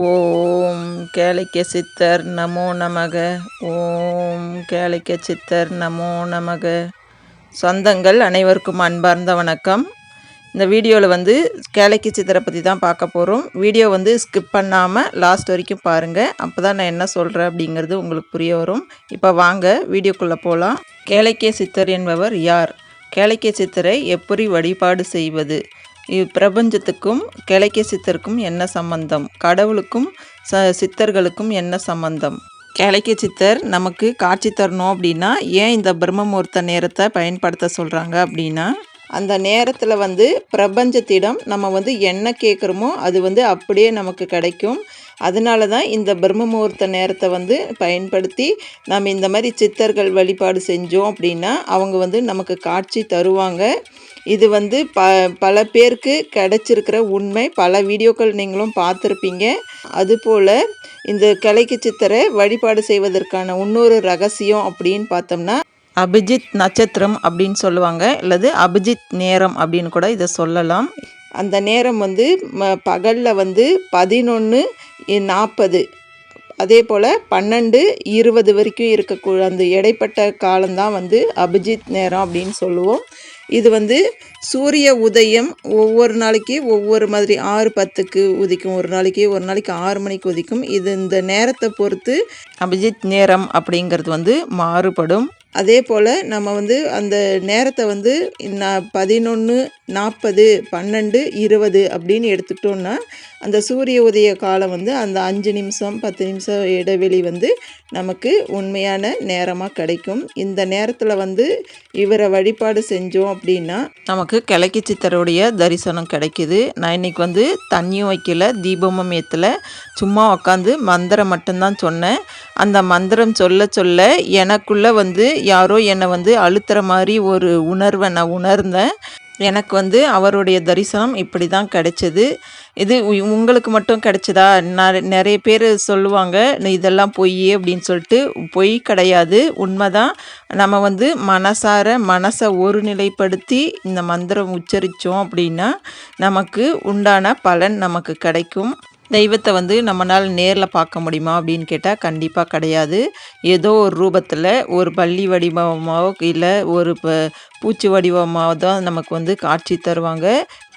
ஓம் கேளிக்க சித்தர் நமோ நமக. ஓம் கேளிக்க சித்தர் நமோ நமக. சொந்தங்கள் அனைவருக்கும் அன்பார்ந்த வணக்கம். இந்த வீடியோவில் வந்து கேளைக்கு சித்தரை பற்றி தான் பார்க்க போகிறோம் வீடியோ வந்து ஸ்கிப் பண்ணாமல் லாஸ்ட் வரைக்கும் பாருங்கள் அப்போ தான் நான் என்ன சொல்கிறேன் அப்படிங்கிறது உங்களுக்கு புரிய வரும். இப்போ வாங்க வீடியோக்குள்ளே போகலாம் கேளைக்கிய சித்தர் என்பவர் யார்? கேளைக்கிய சித்தரை எப்படி வழிபாடு செய்வது? இப்பிரபஞ்சத்துக்கும் கிழக்கிய சித்தருக்கும் என்ன சம்பந்தம்? கடவுளுக்கும் ச சித்தர்களுக்கும் என்ன சம்பந்தம்? கிழக்கிய சித்தர் நமக்கு காட்சி தரணும் அப்படின்னா ஏன் இந்த பிரம்மமூர்த்த நேரத்தை பயன்படுத்த சொல்கிறாங்க அப்படின்னா அந்த நேரத்தில் வந்து பிரபஞ்சத்திடம் நம்ம வந்து என்ன கேட்குறோமோ அது வந்து அப்படியே நமக்கு கிடைக்கும். அதனால தான் இந்த பிரம்ம முகூர்த்த நேரத்தை வந்து பயன்படுத்தி நம்ம இந்த மாதிரி சித்தர்கள் வழிபாடு செஞ்சோம் அப்படின்னா அவங்க வந்து நமக்கு காட்சி தருவாங்க. இது வந்து ப பல பேருக்கு கிடச்சிருக்கிற உண்மை. பல வீடியோக்கள் நீங்களும் பார்த்துருப்பீங்க. அதுபோல் இந்த கலைக்கு சித்தரை வழிபாடு செய்வதற்கான இன்னொரு ரகசியம் அப்படின்னு பார்த்தோம்னா அபிஜித் நட்சத்திரம் அப்படின்னு சொல்லுவாங்க. அல்லது அபிஜித் நேரம் அப்படின்னு கூட இதை சொல்லலாம். அந்த நேரம் வந்து ம பகலில் வந்து பதினொன்று நாற்பது அதே போல் பன்னெண்டு இருபது வரைக்கும் இருக்கக்கூடிய அந்த இடைப்பட்ட காலம்தான் வந்து அபிஜித் நேரம் அப்படின்னு சொல்லுவோம். இது வந்து சூரிய உதயம் ஒவ்வொரு நாளைக்கு ஒவ்வொரு மாதிரி ஆறு பத்துக்கு உதிக்கும். ஒரு நாளைக்கு ஒரு நாளைக்கு ஆறு மணிக்கு உதிக்கும். இது இந்த நேரத்தை பொறுத்து அபிஜித் நேரம் அப்படிங்கிறது வந்து மாறுபடும். அதே போல் நம்ம வந்து அந்த நேரத்தை வந்து நான் பதினொன்று நாற்பது பன்னெண்டு இருபது அப்படின்னு எடுத்துக்கிட்டோன்னா அந்த சூரிய உதய காலம் வந்து அந்த அஞ்சு நிமிஷம் பத்து நிமிஷம் இடைவெளி வந்து நமக்கு உண்மையான நேரமாக கிடைக்கும். இந்த நேரத்தில் வந்து இவரை வழிபாடு செஞ்சோம் அப்படின்னா நமக்கு கிழக்கு சித்தருடைய தரிசனம் கிடைக்கிது. நான் இன்றைக்கி வந்து தண்ணியும் வைக்கல தீபமும் ஏற்றல சும்மா உக்காந்து மந்திரம் மட்டும்தான் சொன்னேன். அந்த மந்திரம் சொல்ல சொல்ல எனக்குள்ளே வந்து யாரோ என்னை வந்து அழுத்துற மாதிரி ஒரு உணர்வை நான் உணர்ந்தேன். எனக்கு வந்து அவருடைய தரிசனம் இப்படி தான் கிடைச்சது. இது உங்களுக்கு மட்டும் கிடைச்சதா? நிறைய பேர் சொல்லுவாங்க இதெல்லாம் பொய் அப்படின்னு சொல்லிட்டு பொய் கிடையாது. உண்மைதான். நம்ம வந்து மனசார மனசை ஒருநிலைப்படுத்தி இந்த மந்திரம் உச்சரித்தோம் அப்படின்னா நமக்கு உண்டான பலன் நமக்கு கிடைக்கும். தெய்வத்தை வந்து நம்மளால் நேரில் பார்க்க முடியுமா அப்படின்னு கேட்டால் கண்டிப்பாக கிடையாது. ஏதோ ஒரு ரூபத்தில் ஒரு பள்ளி வடிவமாகவோ இல்லை ஒரு பூச்சி வடிவமாக தான் நமக்கு வந்து காட்சி தருவாங்க.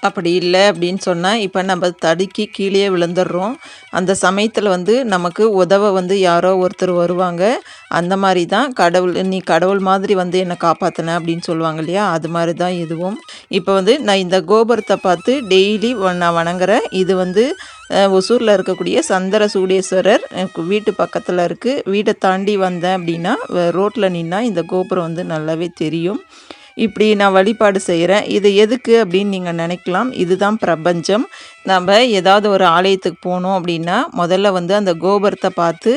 அப்படி இல்லை அப்படின்னு சொன்னால் இப்போ நம்ம தடுக்கி கீழே விழுந்துடுறோம். அந்த சமயத்தில் வந்து நமக்கு உதவ வந்து யாரோ ஒருத்தர் வருவாங்க. அந்த மாதிரி தான் கடவுள் நீ கடவுள் மாதிரி வந்து என்னை காப்பாற்றின அப்படின்னு சொல்லுவாங்க இல்லையா? அது மாதிரி தான் இதுவும். இப்போ வந்து நான் இந்த கோபுரத்தை பார்த்து டெய்லி நான் வணங்குறேன். இது வந்து ஒசூரில் இருக்கக்கூடிய சந்திர சூடேஸ்வரர் வீட்டு பக்கத்தில் இருக்குது வீட்டை தாண்டி வந்தேன் அப்படின்னா ரோட்டில் நின்னால் இந்த கோபுரம் வந்து நல்லாவே தெரியும். இப்படி நான் வழிபாடு செய்கிறேன் இது எதுக்கு அப்படின்னு நீங்கள் நினைக்கலாம். இதுதான் பிரபஞ்சம். நம்ம ஏதாவது ஒரு ஆலயத்துக்கு போகணும் அப்படின்னா முதல்ல வந்து அந்த கோபுரத்தை பார்த்து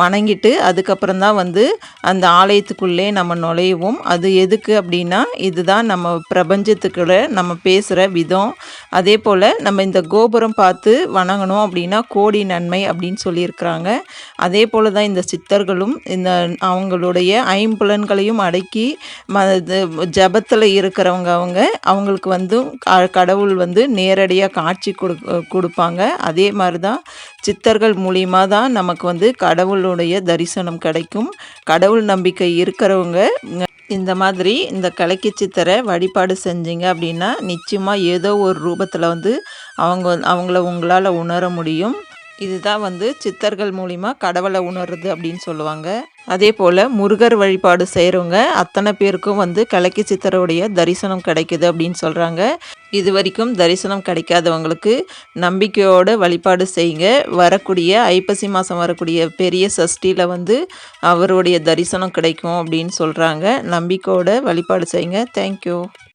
வணங்கிட்டு அதுக்கப்புறம் தான் வந்து அந்த ஆலயத்துக்குள்ளே நம்ம நுழைவோம். அது எதுக்கு அப்படின்னா இதுதான் நம்ம பிரபஞ்சத்துக்குள்ள நம்ம பேசுகிற விதம். அதே போல் நம்ம இந்த கோபுரம் பார்த்து வணங்கணும் அப்படின்னா கோடி நன்மை அப்படின்னு சொல்லியிருக்கிறாங்க. அதே போல் தான் இந்த சித்தர்களும் இந்த அவங்களுடைய ஐம்புலன்களையும் அடக்கி ம ஜபத்தில் இருக்கிறவங்க அவங்க அவங்களுக்கு வந்து கடவுள் வந்து நேரடியாக காட்சி கொடு கொடுப்பாங்க. அதே மாதிரி தான் சித்தர்கள் மூலியமாக தான் நமக்கு வந்து கடவுளுடைய தரிசனம் கிடைக்கும். கடவுள் நம்பிக்கை இருக்கிறவங்க இந்த மாதிரி இந்த கலைக்கு சித்தரை வழிபாடு செஞ்சீங்க அப்படின்னா நிச்சயமாக ஏதோ ஒரு ரூபத்தில் வந்து அவங்க அவங்கள உங்களால் உணர முடியும். இதுதான் வந்து சித்தர்கள் மூலிமா கடவுளை உணருது அப்படின்னு சொல்லுவாங்க. அதே போல் முருகர் வழிபாடு செய்கிறவங்க அத்தனை பேருக்கும் வந்து கலக்கி சித்தருடைய தரிசனம் கிடைக்குது அப்படின்னு சொல்கிறாங்க இது வரைக்கும் தரிசனம் கிடைக்காதவங்களுக்கு நம்பிக்கையோடு வழிபாடு செய்யுங்க. வரக்கூடிய ஐப்பசி மாதம் வரக்கூடிய பெரிய சஷ்டியில் வந்து அவருடைய தரிசனம் கிடைக்கும் அப்படின்னு சொல்கிறாங்க நம்பிக்கையோடு வழிபாடு செய்யுங்க. தேங்க்யூ